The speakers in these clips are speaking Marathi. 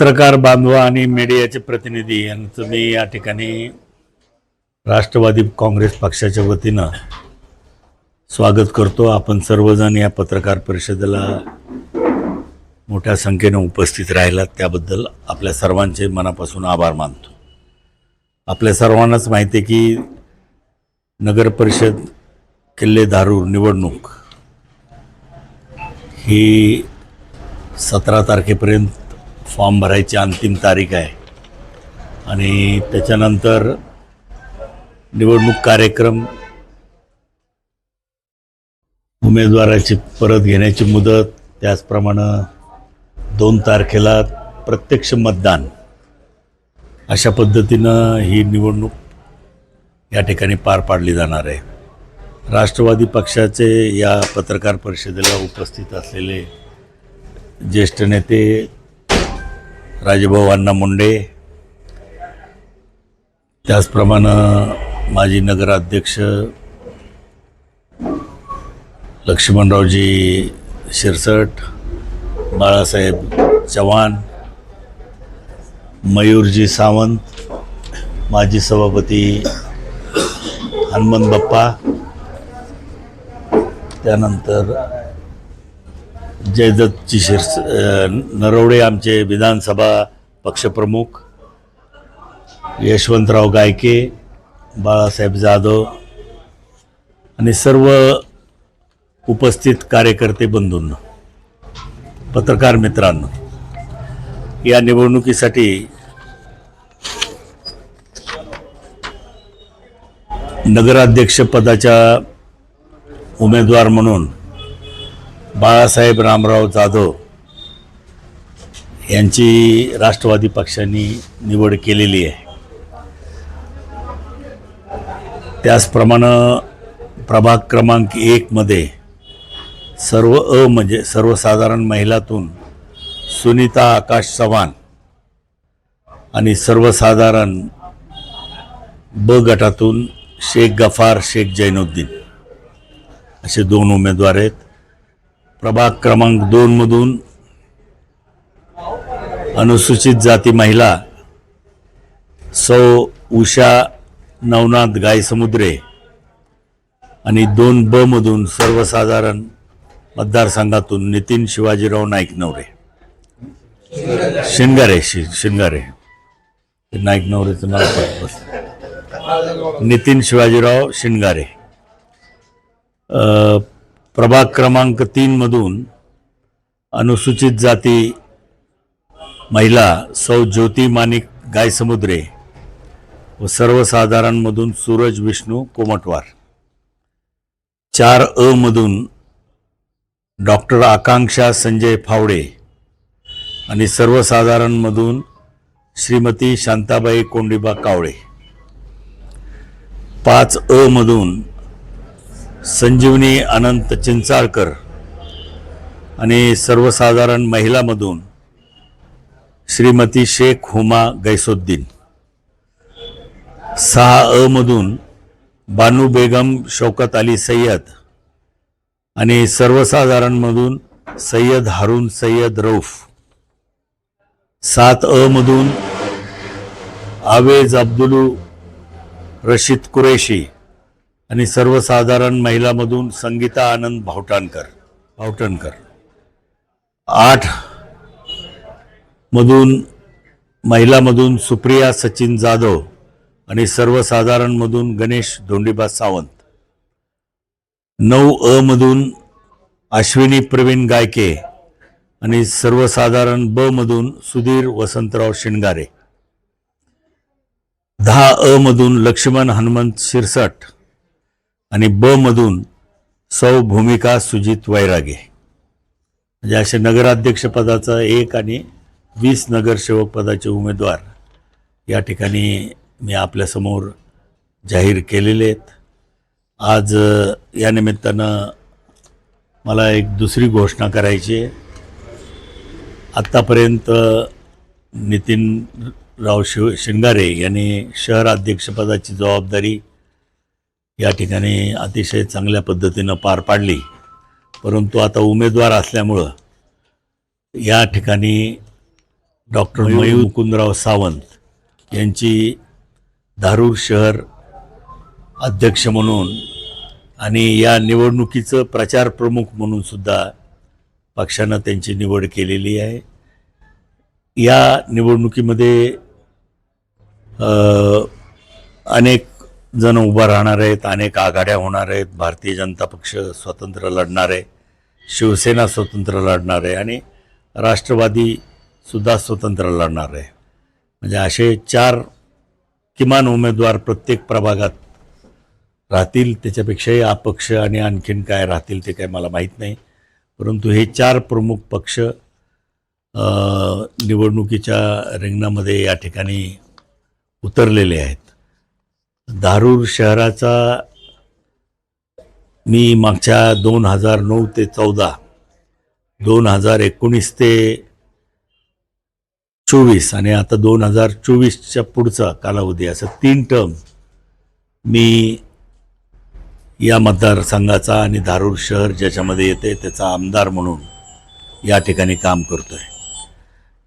पत्रकार बांधव आणि मीडियाचे प्रतिनिधी यांचं मी या ठिकाणी राष्ट्रवादी काँग्रेस पक्षाच्या वतीनं स्वागत करतो. आपण सर्वजण या पत्रकार परिषदेला मोठ्या संख्येनं उपस्थित राहिलात. त्याबद्दल आपल्या सर्वांचे मनापासून आभार मानतो. आपल्या सर्वांनाच माहिती आहे की नगर परिषद किल्ले धारूर निवडणूक ही सतरा तारखेपर्यंत फॉर्म भरायची अंतिम तारीख आहे. आणि त्याच्यानंतर निवडणूक कार्यक्रम उमेदवाराची परत घेण्याची मुदत त्याचप्रमाणे दोन तारखेला प्रत्यक्ष मतदान. अशा पद्धतीनं ही निवडणूक या ठिकाणी पार पाडली जाणार आहे. राष्ट्रवादी पक्षाचे या पत्रकार परिषदेला उपस्थित असलेले ज्येष्ठ नेते राजेभाऊ अण्णा मुंडे. त्याचप्रमाणं माजी नगराध्यक्ष लक्ष्मणरावजी शिरसट बाळासाहेब चव्हाण मयूरजी सावंत माजी सभापती हनुमंत बाप्पा त्यानंतर जयदत्तजी शिरस नरवडे आमचे विधानसभा पक्षप्रमुख यशवंतराव गायके बाळासाहेब जाधव आणि सर्व उपस्थित कार्यकर्ते बंधूंना पत्रकार मित्रांनो या निवडणुकीसाठी नगराध्यक्षपदाच्या उमेदवार म्हणून बाळासाहेब रामराव जाधव यांची राष्ट्रवादी पक्षाने निवड केलेली आहे. त्याचप्रमाणे प्रभाग क्रमांक एकमध्ये सर्व अ म्हणजे सर्वसाधारण महिलातून सुनीता आकाश चव्हाण आणि सर्वसाधारण ब गटातून शेख गफार शेख जैनुद्दीन असे दोन उमेदवार आहेत. प्रभाग क्रमांक दोनमधून अनुसूचित जाती महिला सौ उषा नवनाथ गायसमुद्रे आणि दोन ब मधून सर्वसाधारण मतदारसंघातून नितीन शिवाजीराव नाईक नवरे. शिंगारे शि नाईक नवरेचं नाव बस नितीन शिवाजीराव शिंगारे. प्रभाग क्रमांक तीनमधून अनुसूचित जाती महिला सौ ज्योती माणिक गायसमुद्रे व सर्वसाधारणमधून सूरज विष्णू कोमटवार. चार अ मधून डॉक्टर आकांक्षा संजय फावडे आणि सर्वसाधारणमधून श्रीमती शांताबाई कोंडिबा कावळे. पाच अ मधून संजीवनी अनंत चिंचाळकर आणि सर्वसाधारण महिलामधून श्रीमती शेख हुमा गैसुद्दीन सहा अ मधून बानू बेगम शौकत अली सय्यद आणि सर्वसाधारणमधून सय्यद हारून सय्यद रौफ सात अ मधून आवेज अब्दुलू रशीद कुरेशी आणि सर्वसाधारण महिलामधून संगीता आनंद भावटाणकर भावटणकर. आठ मधून महिलामधून सुप्रिया सचिन जाधव आणि सर्वसाधारणमधून गणेश धोंडीबा सावंत. नऊ अ मधून अश्विनी प्रवीण गायके आणि सर्वसाधारण ब मधून सुधीर वसंतराव शिणगारे दहा अ मधून लक्ष्मण हनुमंत शिरसट आणि ब मधून सौ भूमिका सुजित वैरागे. म्हणजे असे नगराध्यक्षपदाचा एक आणि वीस नगरसेवक पदाचे उमेदवार या ठिकाणी मी आपल्यासमोर जाहीर केलेले आहेत. आज या निमित्तानं मला एक दुसरी घोषणा करायची आहे. आत्तापर्यंत नितीन राव शिव शिंगारे यांनी शहर अध्यक्षपदाची जबाबदारी या ठिकाणी अतिशय चांगल्या पद्धतीनं पार पाडली. परंतु आता उमेदवार असल्यामुळं या ठिकाणी डॉक्टर मयूर मुकुंदराव सावंत यांची धारूर शहर अध्यक्ष म्हणून आणि या निवडणुकीचं प्रचार प्रमुख म्हणून सुद्धा पक्षानं त्यांची निवड केलेली आहे. या निवडणुकीमध्ये अनेक जण उभा राहणार आहेत अनेक आघाड्या होणार आहेत भारतीय जनता पक्ष स्वतंत्र लढणार आहे शिवसेना स्वतंत्र लढणार आहे आणि राष्ट्रवादीसुद्धा स्वतंत्र लढणार आहे. म्हणजे असे चार किमान उमेदवार प्रत्येक प्रभागात राहतील त्याच्यापेक्षाही अपक्ष आणि आणखीन काय राहतील ते काय मला माहीत नाही. परंतु हे चार प्रमुख पक्ष निवडणुकीच्या रिंगणामध्ये या ठिकाणी उतरलेले आहेत. धारूर शहराचा मी मागच्या दोन हजार नऊ ते चौदा दोन हजार एकोणीस ते चोवीस आणि आता दोन हजार चोवीसच्या पुढचा कालावधी असं तीन टर्म मी या मतदारसंघाचा आणि धारूर शहर ज्याच्यामध्ये येते त्याचा आमदार म्हणून या ठिकाणी काम करतो आहे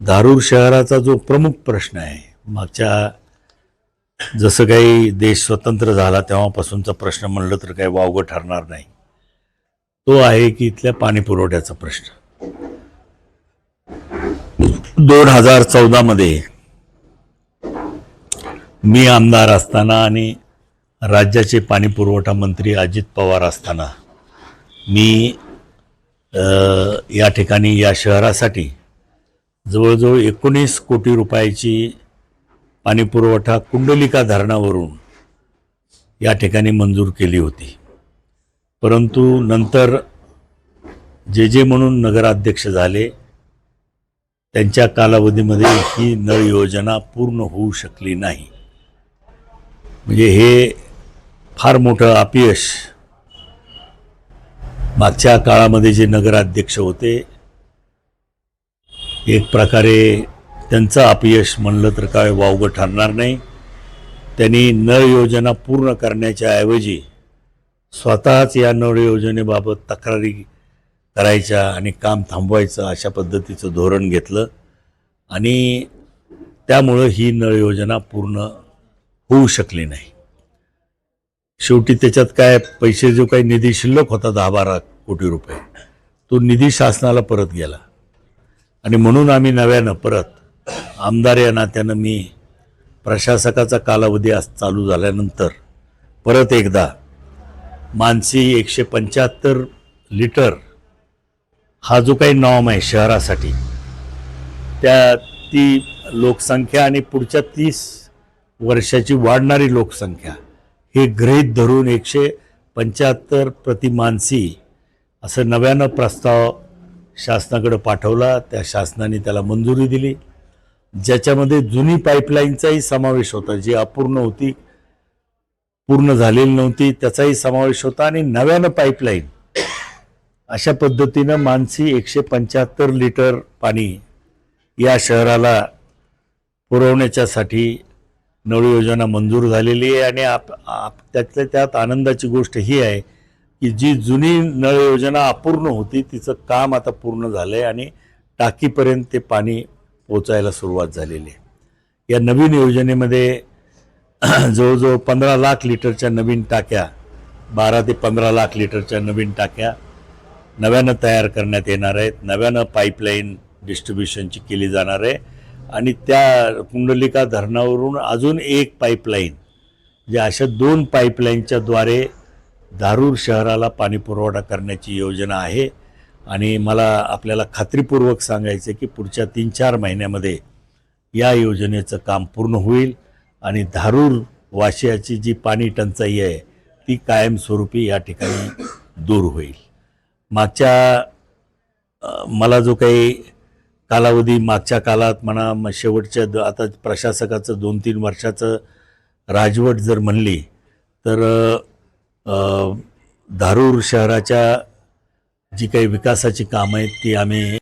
धारूर शहराचा जो प्रमुख प्रश्न आहे मागच्या जसं काही देश स्वतंत्र झाला तेव्हापासूनचा प्रश्न म्हणलं तर काही वावगं ठरणार नाही. तो आहे की इथल्या पाणी पुरवठ्याचा प्रश्न. दोन हजार चौदामध्ये मी आमदार असताना आणि राज्याचे पाणी पुरवठा मंत्री अजित पवार असताना मी या ठिकाणी या शहरासाठी जवळजवळ एकोणीस कोटी रुपयाची पाणी पुरवठा कुंडलिका धरणावरून या ठिकाणी मंजूर केली होती. परंतु नंतर जे जे म्हणून नगराध्यक्ष झाले त्यांच्या कालावधीमध्ये ही नळ योजना पूर्ण होऊ शकली नाही. म्हणजे हे फार मोठं अपयश मागच्या काळामध्ये जे नगराध्यक्ष होते एक प्रकारे त्यांचं अपयश म्हणलं तर काय वावगं ठरणार नाही. त्यांनी नळ योजना पूर्ण करण्याच्या ऐवजी स्वतःच या नळ योजनेबाबत तक्रारी करायच्या आणि काम थांबवायचं अशा पद्धतीचं धोरण घेतलं. आणि त्यामुळं ही नळ योजना पूर्ण होऊ शकली नाही. शेवटी त्याच्यात काय पैसे जो काही निधी शिल्लक होता दहा बारा कोटी रुपये तो निधी शासनाला परत गेला. आणि म्हणून आम्ही नव्यानं परत आमदार या नात्यानं मी प्रशासकाचा कालावधी आज चालू झाल्यानंतर परत एकदा मानसी एकशे पंच्याहत्तर लिटर हा जो काही नॉम आहे शहरासाठी त्या ती लोकसंख्या आणि पुढच्या तीस वर्षाची वाढणारी लोकसंख्या हे गृहीत धरून एकशे पंच्याहत्तर प्रति मानसी असं नव्यानं प्रस्ताव शासनाकडे पाठवला. त्या शासनाने त्याला मंजुरी दिली. ज्याच्यामध्ये जुनी पाईपलाईनचाही समावेश होता जी अपूर्ण होती पूर्ण झालेली नव्हती त्याचाही समावेश होता आणि नव्यानं पाईपलाईन. अशा पद्धतीनं मानसी एकशे पंच्याहत्तर लिटर पाणी या शहराला पुरवण्याच्यासाठी नळ योजना मंजूर झालेली आहे आणि आप आप त्यातल्या त्यात आनंदाची गोष्ट ही आहे की जी जुनी नळ योजना अपूर्ण होती तिचं काम आता पूर्ण झालं आहे आणि टाकीपर्यंत ते पाणी पोचायला सुरुवात झालेली आहे. या नवीन योजनेमध्ये जवळजवळ पंधरा लाख लिटरच्या नवीन टाक्या बारा ते पंधरा लाख लिटरच्या नवीन टाक्या नव्यानं तयार करण्यात येणार आहेत. नव्यानं पाईपलाईन डिस्ट्रीब्युशनची केली जाणार आहे. आणि त्या कुंडलिका धरणावरून अजून एक पाईपलाईन म्हणजे अशा दोन पाईपलाईनच्याद्वारे धारूर शहराला पाणी पुरवठा करण्याची योजना आहे. आणि मला आपल्याला खात्रीपूर्वक सांगायचं आहे की पुढच्या तीन चार महिन्यामध्ये या योजनेचं काम पूर्ण होईल आणि धारूर वाशियाची जी पाणी टंचाई आहे ती कायमस्वरूपी या ठिकाणी दूर होईल. मागच्या मला जो काही कालावधी मागच्या काळात म्हणा मग शेवटच्या द आता प्रशासकाचं दोन तीन वर्षाचं राजवट जर म्हणली तर धारूर शहराच्या जी काही विकासाची कामं आहेत ती आम्ही